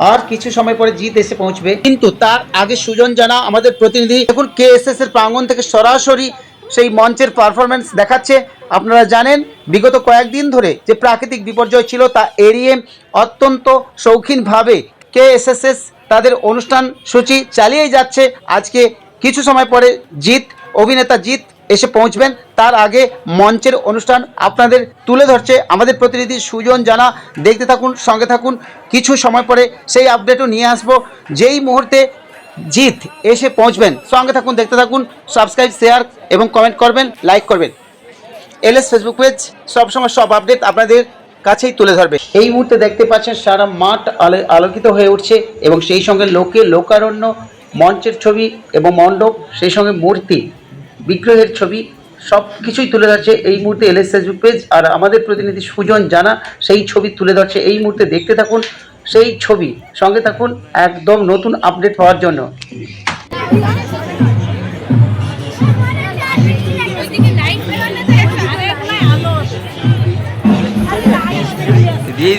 আর কিছু সময় পরে জিত এসে পৌঁছবে। কিন্তু তার আগে সুজন জানা আমাদের প্রতিনিধি। দেখুন কে এস এর প্রাঙ্গণ থেকে সরাসরি সেই মঞ্চের পারফরমেন্স দেখাচ্ছে। আপনারা জানেন, বিগত কয়েকদিন ধরে যে প্রাকৃতিক বিপর্যয় ছিল তা এড়িয়ে অত্যন্ত শৌখিনভাবে কে এস এস এস তাদের অনুষ্ঠান সূচি চালিয়েই যাচ্ছে। আজকে কিছু সময় পরে জিত অভিনেতা জিৎ এসে পৌঁছবেন। তার আগে মঞ্চের অনুষ্ঠান আপনাদের তুলে ধরছে আমাদের প্রতিনিধি সুজন জানা। দেখতে থাকুন, সঙ্গে থাকুন। কিছু সময় পরে সেই আপডেটও নিয়ে আসব। যেই মুহূর্তে জিৎ এসে পৌঁছবেন, সঙ্গে থাকুন, দেখতে থাকুন সাবস্ক্রাইব শেয়ার এবং কমেন্ট করবেন লাইক করবেন। এলএস ফেসবুক পেজ সবসময় সব আপডেট আপনাদের কাছেই তুলে ধরবে। এই মুহূর্তে দেখতে পাচ্ছেন, সারা মাঠ আলো আলোকিত হয়ে উঠছে এবং সেই সঙ্গে লোকে লোকারণ্য, মঞ্চের ছবি এবং মণ্ডপ, সেই সঙ্গে মূর্তি বিগ্রহের ছবি সব কিছুই তুলে ধরছে এই মুহূর্তে এলএস ফেসবুক পেজ আর আমাদের প্রতিনিধি সুজন জানা সেই ছবি তুলে ধরছে এই মুহূর্তে। দেখতে থাকুন সেই ছবি সঙ্গে থাকুন একদম নতুন আপডেট পাওয়ার জন্য। দিয়েই